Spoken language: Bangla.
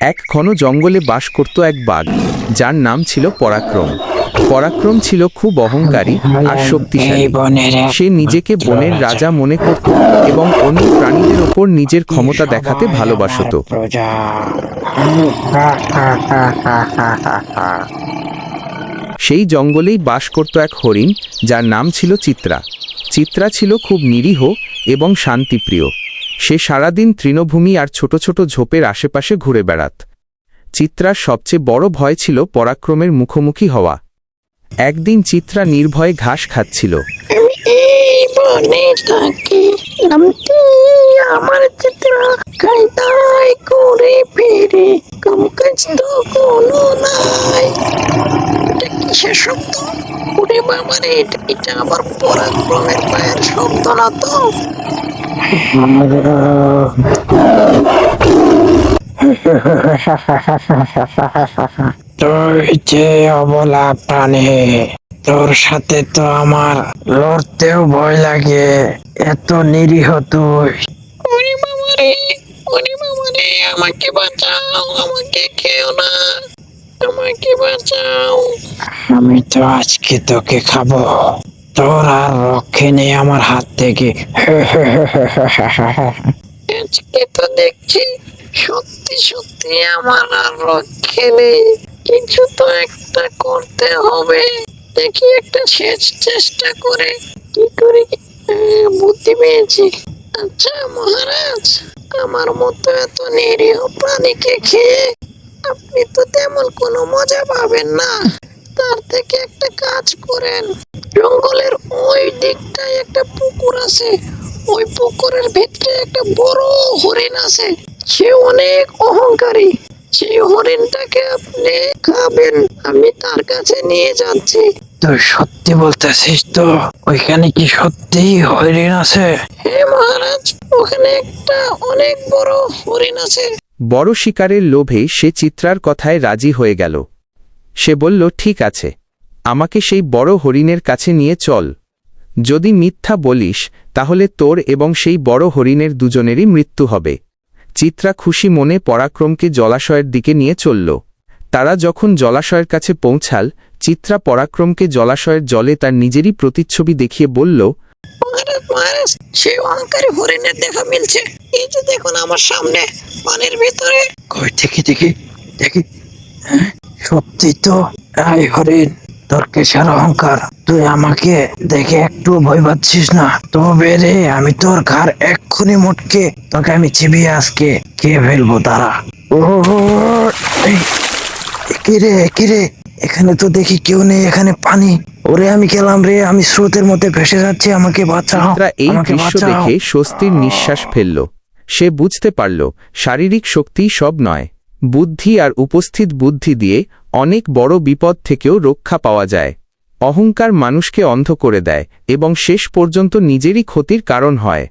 এক ঘন জঙ্গলে বাস করত এক বাঘ যার নাম ছিল পরাক্রম। পরাক্রম ছিল খুব অহংকারী আর শক্তিশালী। সে নিজেকে বনের রাজা মনে করত এবং অন্য প্রাণীদের ওপর নিজের ক্ষমতা দেখাতে ভালোবাসত। সেই জঙ্গলেই বাস করত এক হরিণ যার নাম ছিল চিত্রা। চিত্রা ছিল খুব নিরীহ এবং শান্তিপ্রিয়। সে সারাদিন তৃণভূমি আর ছোট ছোট ঝোপের আশেপাশে ঘুরে বেড়াত। চিত্রার সবচেয়ে বড় ভয় ছিল পরাক্রমের মুখোমুখি হওয়া। একদিন চিত্রা নির্ভয়ে ঘাস খাচ্ছিল। করে এটা আমার পরাক্রমের পায়ের শব্দ না তো? তুই যে অবলা প্রাণী তোর সাথে তো আমার লড়তেও ভয় লাগে। এত নিরীহ তুই। আমাকে বাঁচাও আমাকে খেও না আমাকে বাঁচাও। আমি তো আজকে তোকে খাব। তোর আর রক্ষে নেই আমার হাত থেকে। আজকে তো দেখছি সত্যি সত্যি আমার আর রক্ষে নেই। কিছু তো একটা করতে হবে। দেখি একটা শেষ চেষ্টা করে কি করে। বুদ্ধি পেয়েছি। আচ্ছা মহারাজ, আমার মতো এত নিরীহ প্রাণীকে খেয়ে আপনি তো তেমন কোনো মজা পাবেন না। তার থেকে একটা কাজ করেন। জঙ্গলের ওই দিকটায় একটা পুকুর আছে। ওই পুকুরের ভিতরে একটা বড় হরিণ আছে। সে অনেক অহংকারী। সেই হরিণটাকে আপনি খাবেন আমি তার কাছে নিয়ে যাচ্ছি। তুই সত্যি বলতেছিস তো ওইখানে কি সত্যি হরিণ আছে? হ্যাঁ মহারাজ ওখানে একটা অনেক বড় হরিণ আছে। বড় শিকারের লোভে সে চিত্রার কথায় রাজি হয়ে গেল। সে বলল ঠিক আছে। আমাকে সেই বড় হরিণের কাছে নিয়ে চল। যদি মিথ্যা বলিস তাহলে তোর এবং সেই বড় হরিণের দুজনেরই মৃত্যু হবে। চিত্রা খুশি মনে পরাক্রমকে জলাশয়ের দিকে নিয়ে চলল। তারা যখন জলাশয়ের কাছে পৌঁছাল চিত্রা পরাক্রমকে জলাশয়ের জলে তার নিজেরই প্রতিচ্ছবি দেখিয়ে বলল মহারাজ সেই অহংকারী হরিণের দেখা মিলছে। এই যে দেখুন আমার সামনে পানির ভিতরে। কই দেখি দেখি দেখি। হ্যাঁ, সত্যি তো হরিণ। তোর কেশার অহংকার? তুই আমাকে দেখে একটু ভয় পাচ্ছিস না? তবে রে আমি তোর ঘর এক্ষুনি মুটকে তোকে আমি চিবিয়ে আজকে খেয়ে ফেলব তারা কিরে কিরে এখানে তো দেখি কেউ নেই এখানে পানি। ওরে আমি গেলাম রে আমি স্রোতের মধ্যে ভেসে যাচ্ছি আমাকে বাঁচাও চিত্রা এই দৃশ্য দেখে স্বস্তির নিঃশ্বাস ফেলল। সে বুঝতে পারল শারীরিক শক্তি সব নয়। বুদ্ধি আর উপস্থিত বুদ্ধি দিয়ে অনেক বড় বিপদ থেকেও রক্ষা পাওয়া যায়। অহংকার মানুষকে অন্ধ করে দেয় এবং শেষ পর্যন্ত নিজেরই ক্ষতির কারণ হয়।